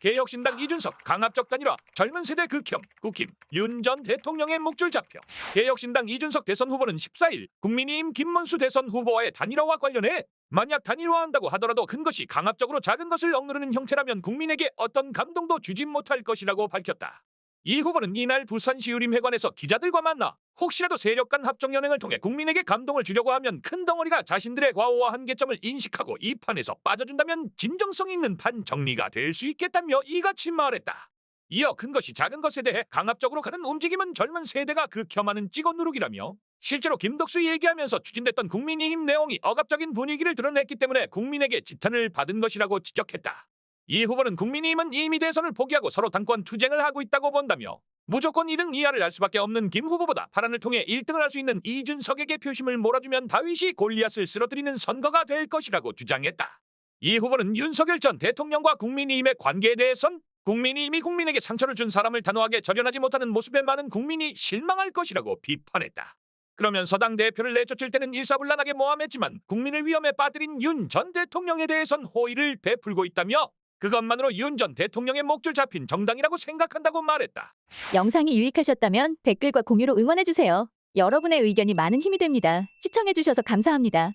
개혁신당 이준석 강압적 단일화 젊은 세대 극혐 국힘 윤 전 대통령의 목줄 잡혀 개혁신당 이준석 대선 후보는 14일 국민의힘 김문수 대선 후보와의 단일화와 관련해 만약 단일화한다고 하더라도 큰 것이 강압적으로 작은 것을 억누르는 형태라면 국민에게 어떤 감동도 주지 못할 것이라고 밝혔다. 이 후보는 이날 부산시 유림회관에서 기자들과 만나 혹시라도 세력 간 합종 연행을 통해 국민에게 감동을 주려고 하면 큰 덩어리가 자신들의 과오와 한계점을 인식하고 이 판에서 빠져준다면 진정성 있는 판 정리가 될 수 있겠다며 이같이 말했다. 이어 큰 것이 작은 것에 대해 강압적으로 가는 움직임은 젊은 세대가 극혐하는 찍어 누르기라며 실제로 김덕수 얘기하면서 추진됐던 국민의힘 내용이 억압적인 분위기를 드러냈기 때문에 국민에게 지탄을 받은 것이라고 지적했다. 이 후보는 국민의힘은 이미 대선을 포기하고 서로 당권 투쟁을 하고 있다고 본다며 무조건 2등 이하를 할 수밖에 없는 김 후보보다 파란을 통해 1등을 할 수 있는 이준석에게 표심을 몰아주면 다윗이 골리앗을 쓰러뜨리는 선거가 될 것이라고 주장했다. 이 후보는 윤석열 전 대통령과 국민의힘의 관계에 대해선 국민의힘이 국민에게 상처를 준 사람을 단호하게 절연하지 못하는 모습에 많은 국민이 실망할 것이라고 비판했다. 그러면서 당 대표를 내쫓을 때는 일사불란하게 모함했지만 국민을 위험에 빠뜨린 윤 전 대통령에 대해선 호의를 베풀고 있다며 그것만으로 윤 전 대통령의 목줄 잡힌 정당이라고 생각한다고 말했다. 영상이 유익하셨다면 댓글과 공유로 응원해주세요. 여러분의 의견이 많은 힘이 됩니다. 시청해주셔서 감사합니다.